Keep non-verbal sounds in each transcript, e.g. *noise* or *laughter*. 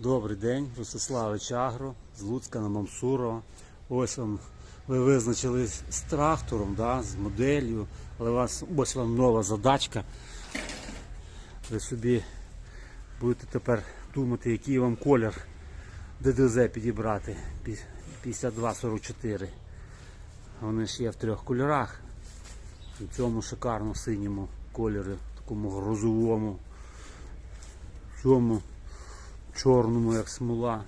Добрий день, Ростиславич Агро з Луцька на Мамсурова. Ось вам ви визначились з трактором, да, з моделлю, але вас ось вам нова задачка. Ви собі будете тепер думати, який вам колір ДДЗ підібрати. Пі- 5244. Вони ж є в трьох кольорах. У цьому шикарно синьому кольорі, такому грозовому, в цьому чорному, як смола,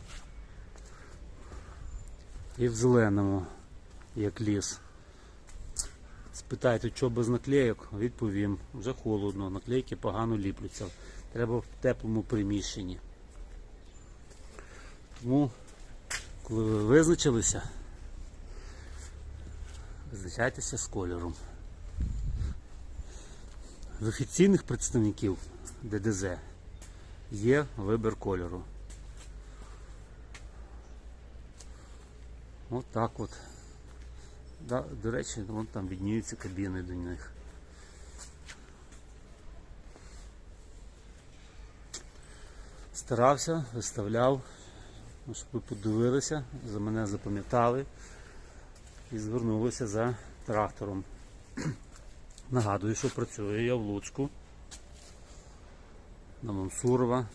і в зеленому, як ліс. Спитайте, що без наклейок, відповім. Вже холодно, наклейки погано ліпляться. Треба в теплому приміщенні. Тому, коли ви визначилися, визначайтеся з кольором. В офіційних представників ДДЗ є вибір кольору. От так от. Да, до речі, вон там відніються кабіни до них. Старався, виставляв, ну, щоб ви подивилися, за мене запам'ятали і звернулися за трактором. *clears throat* Нагадую, що працюю я в Луцьку на Мансурова,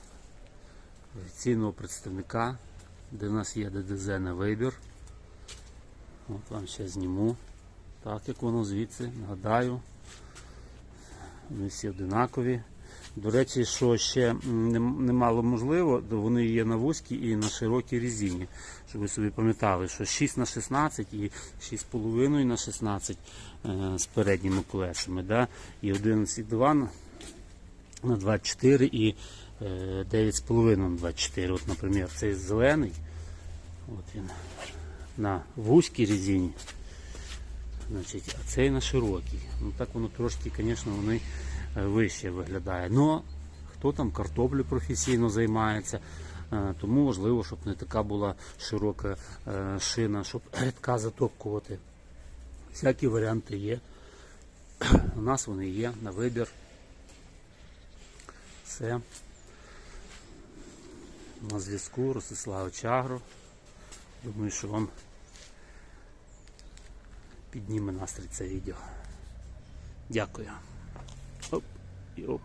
офіційного представника, де в нас є ДДЗ на вибір. От вам ще зніму. Так як воно звідси, нагадаю. Вони всі одинакові. До речі, що ще немало можливо, вони є на вузькій і на широкій резині. Щоб ви собі пам'ятали, що 6 на 16 і 6,5 на 16 е, з передніми колесами. Да? І 11,2 на- на 24 і е, 9,5 на 24. От, наприклад, цей зелений. От він на вузькій резині. Значить, а цей на широкій. Ну так воно трошки, звісно, вони е, вище виглядає. Но хто там картоплю професійно займається, е, тому важливо, щоб не така була широка е, шина, щоб *clears throat* рідка затопкувати. Всякі варіанти є. *clears throat* У нас вони є на вибір. Все. На зв'язку Ростислав Чагро. Думаю, що вам підніме настрій це відео. Дякую. Оп і оп.